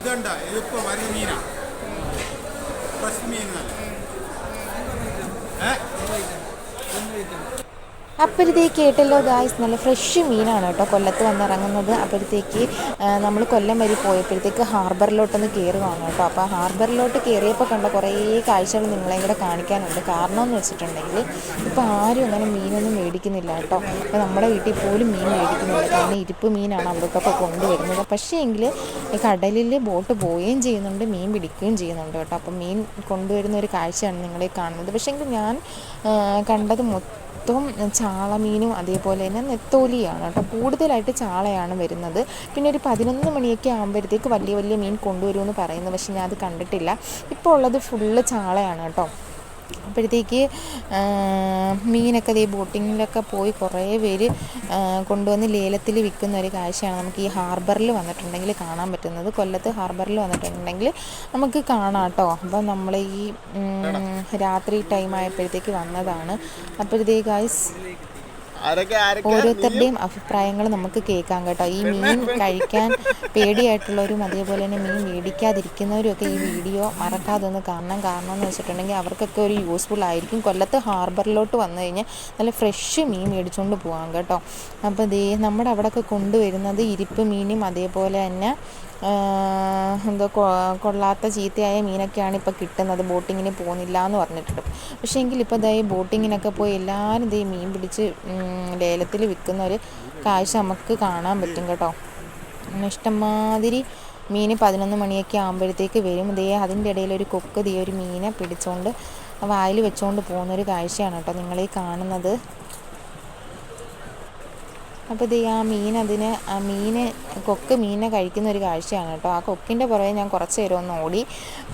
ഇതുണ്ട. ഇതിപ്പോ വരുന്ന മീനാ. ഫ്രഷ് മീൻ അപ്പോഴത്തേക്ക് കേട്ടല്ലോ ഗായ്സ് നല്ല ഫ്രഷ് മീനാണ് കേട്ടോ കൊല്ലത്ത് വന്നിറങ്ങുന്നത്. അപ്പോഴത്തേക്ക് നമ്മൾ കൊല്ലം വരെ പോയപ്പോഴത്തേക്ക് ഹാർബറിലോട്ടൊന്ന് കയറുകയാണ് കേട്ടോ. അപ്പോൾ ഹാർബറിലോട്ട് കയറിയപ്പോൾ കണ്ട കുറേ കാഴ്ചകൾ നിങ്ങളെയും കൂടെ കാണിക്കാനുണ്ട്. കാരണം എന്ന് വെച്ചിട്ടുണ്ടെങ്കിൽ ഇപ്പോൾ ആരും അങ്ങനെ മീനൊന്നും മേടിക്കുന്നില്ല കേട്ടോ. അപ്പോൾ നമ്മുടെ വീട്ടിൽ പോലും മീൻ മേടിക്കുന്നില്ല. കാരണം ഇരിപ്പ് മീനാണ് അവർക്കൊക്കെ കൊണ്ടുവരുന്നത്. പക്ഷേ എങ്കിൽ കടലിൽ ബോട്ട് പോവുകയും ചെയ്യുന്നുണ്ട് മീൻ പിടിക്കുകയും ചെയ്യുന്നുണ്ട് കേട്ടോ. അപ്പോൾ മീൻ കൊണ്ടുവരുന്ന ഒരു കാഴ്ചയാണ് നിങ്ങളെ കാണുന്നത്. പക്ഷേ എങ്കിൽ ഞാൻ കണ്ടത് മൊത്തം ചാളമീനും അതേപോലെ തന്നെ നെത്തോലിയാണ് കേട്ടോ. കൂടുതലായിട്ട് ചാളയാണ് വരുന്നത്. പിന്നെ ഒരു പതിനൊന്ന് മണിയൊക്കെ ആകുമ്പോഴത്തേക്ക് വലിയ വലിയ മീൻ കൊണ്ടുവരുമെന്ന് പറയുന്നു. പക്ഷേ ഞാൻ അത് കണ്ടിട്ടില്ല. ഇപ്പോൾ ഉള്ളത് ഫുള്ള് ചാളയാണ് കേട്ടോ. അപ്പോഴത്തേക്ക് മീനൊക്കെ ദേ ബോട്ടിങ്ങിലൊക്കെ പോയി കുറേ പേര് കൊണ്ടുവന്ന് ലേലത്തിൽ വിൽക്കുന്ന ഒരു കാഴ്ചയാണ് നമുക്ക് ഈ ഹാർബറിൽ വന്നിട്ടുണ്ടെങ്കിൽ കാണാൻ പറ്റുന്നത്. കൊല്ലത്ത് ഹാർബറിൽ വന്നിട്ടുണ്ടെങ്കിൽ നമുക്ക് കാണാം കേട്ടോ. അപ്പം നമ്മൾ ഈ രാത്രി ടൈം ആയപ്പോഴത്തേക്ക് വന്നതാണ്. അപ്പോഴത്തേക്ക് ഗൈസ് ആരൊക്കെ ആരൊക്കെ ഓരോരുത്തരുടെയും അഭിപ്രായങ്ങൾ നമുക്ക് കേൾക്കാം കേട്ടോ. ഈ മീൻ കഴിക്കാൻ പേടിയായിട്ടുള്ളവരും അതേപോലെ തന്നെ മീൻ മേടിക്കാതിരിക്കുന്നവരും ഒക്കെ ഈ വീഡിയോ മറക്കാതെ ഒന്ന് കാണണം. കാരണം എന്ന് വെച്ചിട്ടുണ്ടെങ്കിൽ അവർക്കൊക്കെ ഒരു യൂസ്ഫുൾ ആയിരിക്കും. കൊല്ലത്ത് ഹാർബറിലോട്ട് വന്നു കഴിഞ്ഞാൽ നല്ല ഫ്രഷ് മീൻ മേടിച്ചുകൊണ്ട് പോകാം കേട്ടോ. അപ്പോൾ ദേ നമ്മുടെ അവിടെയൊക്കെ കൊണ്ടുവരുന്നത് ഇരിപ്പ് മീനും അതേപോലെ തന്നെ എന്തോ കൊ- കൊള്ളാത്ത ചീത്തയായ മീനൊക്കെയാണ് ഇപ്പോൾ കിട്ടുന്നത്. ബോട്ടിങ്ങിന് പോകുന്നില്ല എന്ന് പറഞ്ഞിട്ടുണ്ട്. പക്ഷേ എങ്കിൽ ഇപ്പോൾ ഇതായി ബോട്ടിങ്ങിനൊക്കെ പോയി എല്ലാവരും ഇതേ മീൻ പിടിച്ച് ലേലത്തിൽ വിൽക്കുന്ന ഒരു കാഴ്ച നമുക്ക് കാണാൻ പറ്റും കേട്ടോ. പിന്നെ ഇഷ്ടംമാതിരി മീൻ പതിനൊന്ന് മണിയൊക്കെ ആകുമ്പോഴത്തേക്ക് വരും. ദേ അതിന്റെ ഇടയിൽ ഒരു കൊക്ക് ദേ ഒരു മീനെ പിടിച്ചുകൊണ്ട് വായിൽ വെച്ചുകൊണ്ട് പോകുന്നൊരു കാഴ്ചയാണ് കേട്ടോ നിങ്ങളീ കാണുന്നത്. അപ്പോൾ ഇത് ആ മീൻ അതിന് ആ മീന് കൊക്ക് മീനിനെ കഴിക്കുന്ന ഒരു കാഴ്ചയാണ് കേട്ടോ. ആ കൊക്കിന്റെ പുറകെ ഞാൻ കുറച്ച് നേരം ഒന്ന് ഓടി.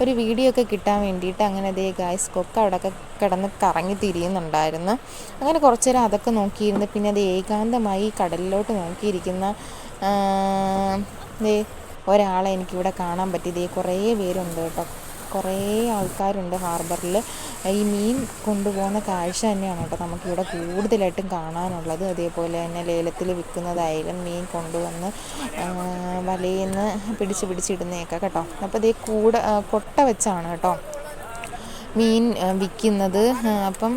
ഒരു വീഡിയോ ഒക്കെ കിട്ടാൻ വേണ്ടിയിട്ട് അങ്ങനെ അതേ ഗായ്സ് കൊക്ക് അവിടെയൊക്കെ കിടന്ന് കറങ്ങി തിരിയുന്നുണ്ടായിരുന്നു. അങ്ങനെ കുറച്ച് നേരം അതൊക്കെ നോക്കിയിരുന്നു പിന്നെ അത് ഏകാന്തമായി കടലിലോട്ട് നോക്കിയിരിക്കുന്ന ഒരാളെ എനിക്കിവിടെ കാണാൻ പറ്റി. ദേ കുറേ പേരുണ്ട് കേട്ടോ. കുറേ ആൾക്കാരുണ്ട് ഹാർബറിൽ. ഈ മീൻ കൊണ്ടുപോകുന്ന കാഴ്ച തന്നെയാണ് കേട്ടോ നമുക്കിവിടെ കൂടുതലായിട്ടും കാണാനുള്ളത്. അതേപോലെ തന്നെ ലേലത്തിൽ വിൽക്കുന്നതായാലും മീൻ കൊണ്ടുവന്ന് വലയിൽ നിന്ന് പിടിച്ച് പിടിച്ചിടുന്നതൊക്കെ കേട്ടോ. അപ്പോൾ ഇതേ കൂട കൊട്ട വെച്ചാണ് കേട്ടോ മീൻ വിൽക്കുന്നത്. അപ്പം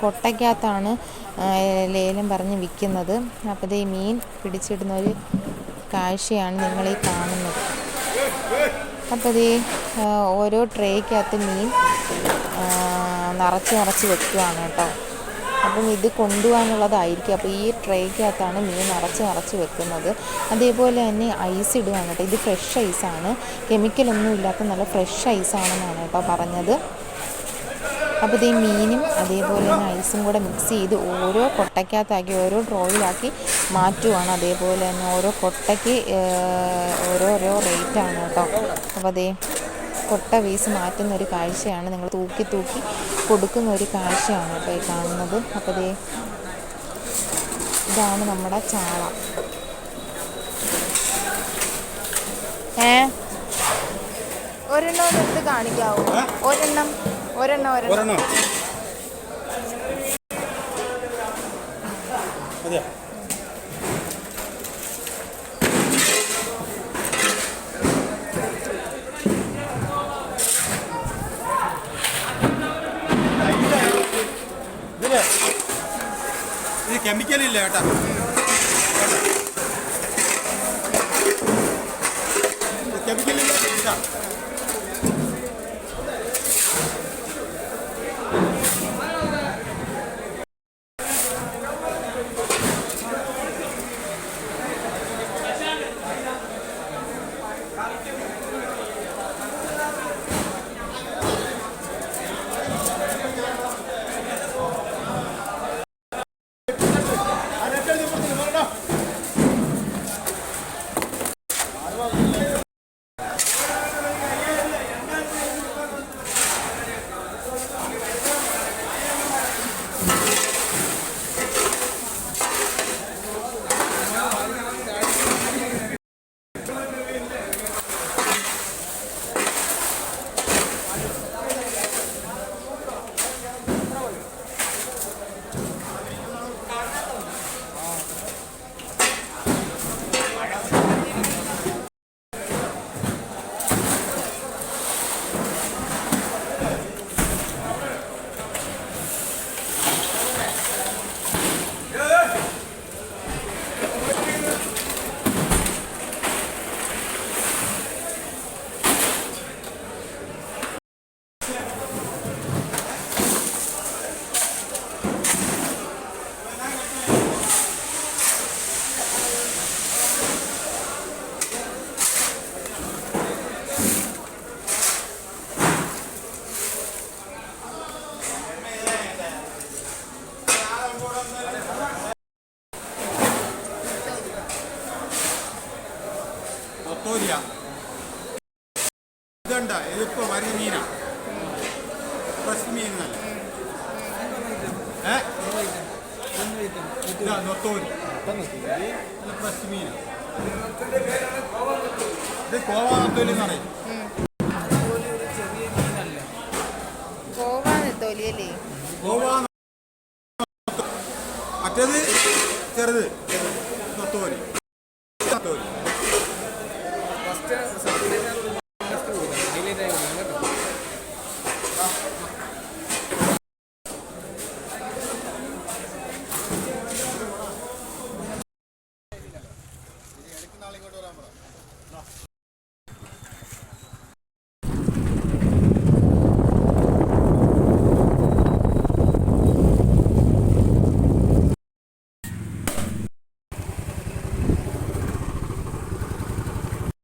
കൊട്ടയ്ക്കകത്താണ് ലേലം പറഞ്ഞ് വിൽക്കുന്നത്. അപ്പോൾ ഇതേ മീൻ പിടിച്ചിടുന്ന ഒരു കാഴ്ചയാണ് നിങ്ങളീ കാണുന്നത്. അപ്പോൾ ഇത് ഓരോ ട്രേക്കകത്ത് മീൻ നിറച്ച് നിറച്ച് വെക്കുകയാണ് കേട്ടോ. അപ്പം ഇത് കൊണ്ടുപോകാനുള്ളതായിരിക്കും. അപ്പോൾ ഈ ട്രേക്കകത്താണ് മീൻ നിറച്ച് നിറച്ച് വെക്കുന്നത്. അതേപോലെ തന്നെ ഐസ് ഇടുകയാണ് കേട്ടോ. ഇത് ഫ്രഷ് ഐസാണ്. കെമിക്കലൊന്നും ഇല്ലാത്ത നല്ല ഫ്രഷ് ഐസാണെന്നാണ് കേട്ടോ പറഞ്ഞത്. അപ്പോൾ ഇത് ഈ മീനും അതേപോലെ തന്നെ ഐസും കൂടെ മിക്സ് ചെയ്ത് ഓരോ കൊട്ടയ്ക്കകത്താക്കി ഓരോ ഡ്രോയിലാക്കി മാറ്റുവാണ്. അതേപോലെ തന്നെ ഓരോ കൊട്ടയ്ക്ക് ഓരോരോ റേറ്റാണ് കേട്ടോ. അപ്പോൾ അതേ കൊട്ട വീസ് മാറ്റുന്ന ഒരു കാഴ്ചയാണ്. നിങ്ങൾ തൂക്കി തൂക്കി കൊടുക്കുന്ന ഒരു കാഴ്ചയാണ് കേട്ടോ ഈ കാണുന്നത്. അപ്പോൾ അതേ ഇതാണ് നമ്മുടെ ചാള. ഏ? ഒരെണ്ണം ഒന്ന് എടുത്ത് കാണിക്കാവോ? ഒരെണ്ണം. ഒരെണ്ണം ഒരെണ്ണം. അതെയോ? ഇത് കെമിക്കലില്ല കേട്ടാ. കെമിക്കലില്ല ഇതാ ഇതുണ്ട് ഇതിപ്പോ വരുന്ന മീനാ ഫ്രഷ് മീൻ നല്ല ഏ നല്ല ഫ്രഷ് മീനാ ഇത് കോവ നൊത്തോലി എന്ന് പറയും ഗോവ മറ്റേത്? ചെറുത്. നൊത്തോലി.